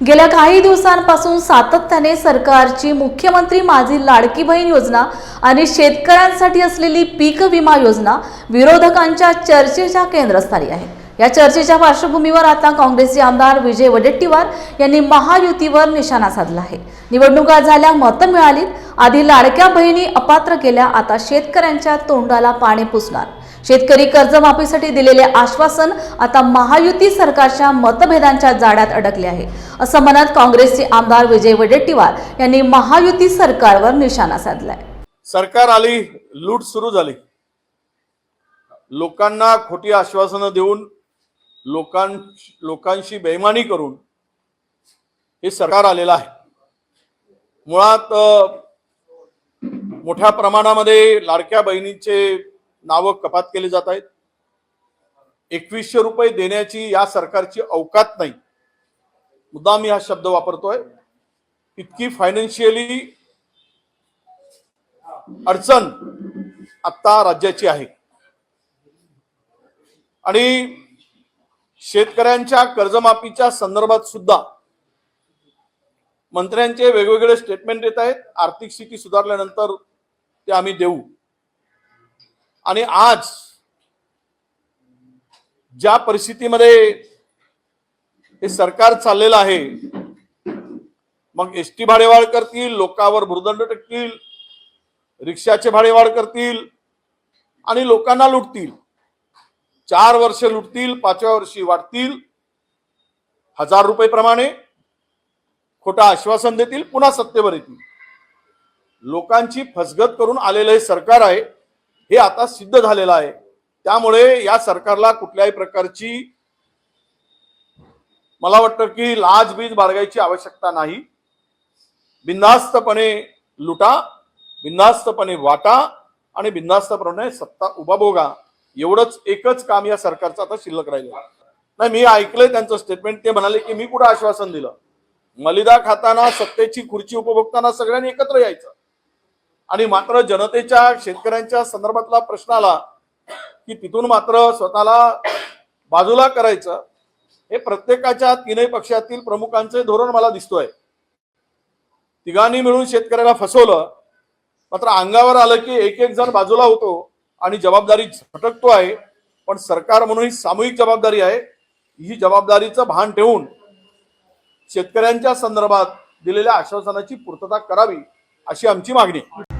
गेल्या काही दिवसांपासून सातत्याने सरकारची मुख्यमंत्री माझी लाडकी बहीण योजना आणि शेतकऱ्यांसाठी असलेली पीक विमा योजना विरोधकांच्या चर्चेच्या केंद्रस्थानी आहे. या चर्चेच्या पार्श्वभूमीवर आता काँग्रेसचे आमदार विजय वडेट्टीवार यांनी महायुतीवर निशाणा साधला आहे. निवडणुका झाल्या मतं मिळालीत. आधी लाडक्या बहिणी अपात्र केल्या आता शेतकऱ्यांच्या तोंडाला पाणी पुसणार. शेतकरी कर्जमाफीसाठी दिलेले आश्वासन आता महायुती सरकारच्या मतभेदांच्या जाड्यात अडकले आहे. असं म्हणत काँग्रेसचे आमदार विजय वडेट्टीवार यांनी महायुती सरकारवर निशाणा साधलाय. सरकार आली लूट सुरू झाली. लोकांना खोटी आश्वासनं देऊन लोकां लोकांशी बेईमानी करून हे सरकार आलेलं आहे. मुळात मोठ्या प्रमाणामध्ये लाडक्या बहिणीचे नावं कपात केली जात आहेत. एकवीसशे रुपये देण्याची या सरकारची अवकात नाही. मुद्दा मी हा शब्द वापरतोय. इतकी फायनान्शियली अडचण आता राज्याची आहे. आणि शेतकऱ्यांच्या कर्जमाफीच्या संदर्भात सुद्धा मंत्र्यांचे वेगवेगळे स्टेटमेंट येत आहेत. आर्थिक स्थिती सुधारल्यानंतर ते आम्ही देऊ. आणि आज ज्या परिस्थितीमध्ये हे सरकार चाललेलं आहे मग एस टी भाडेवाढ करतील लोकांवर भूर्दंड टाकतील रिक्षाचे भाडेवाढ करतील आणि लोकांना लुटतील. चार वर्ष लुटतील पाचव्या वर्षी वाटतील हजार रुपये प्रमाणे खोटा आश्वासन देतील पुन्हा सत्तेवर येतील. लोकांची फसगत करून आलेलं हे सरकार आहे. हे आता सिद्ध झालेलं आहे. त्यामुळे या सरकारला कुठल्याही प्रकारची मला वाटतं की लाजबीज बाळगायची आवश्यकता नाही. बिनधास्तपणे लुटा बिनधास्तपणे वाटा आणि बिनधास्तपणे सत्ता उभा भोगा. एवढंच एकच काम या सरकारचं आता शिल्लक राहिलं नाही मी ऐकलंय त्यांचं स्टेटमेंट ते म्हणाले की मी कुठं आश्वासन दिलं? मलिदा खाताना सत्तेची खुर्ची उपभोगताना सगळ्यांनी एकत्र यायचं. आणि मात्र जनतेच्या शेतकऱ्यांच्या संदर्भातला प्रश्न आला की तिथून मात्र स्वतःला बाजूला करायचं हे प्रत्येकाच्या तीनही पक्षातील प्रमुखांचे धोरण मला दिसतोय तिघांनी मिळून शेतकऱ्याला फसवलं मात्र अंगावर आलं की एक एक जण बाजूला होतो आणि जबाबदारी झटकतो आहे पण सरकार म्हणून ही सामूहिक जबाबदारी आहे ही जबाबदारीचं भान ठेवून शेतकऱ्यांच्या संदर्भात दिलेल्या आश्वासनाची पूर्तता करावी अशी आमची मागणी आहे.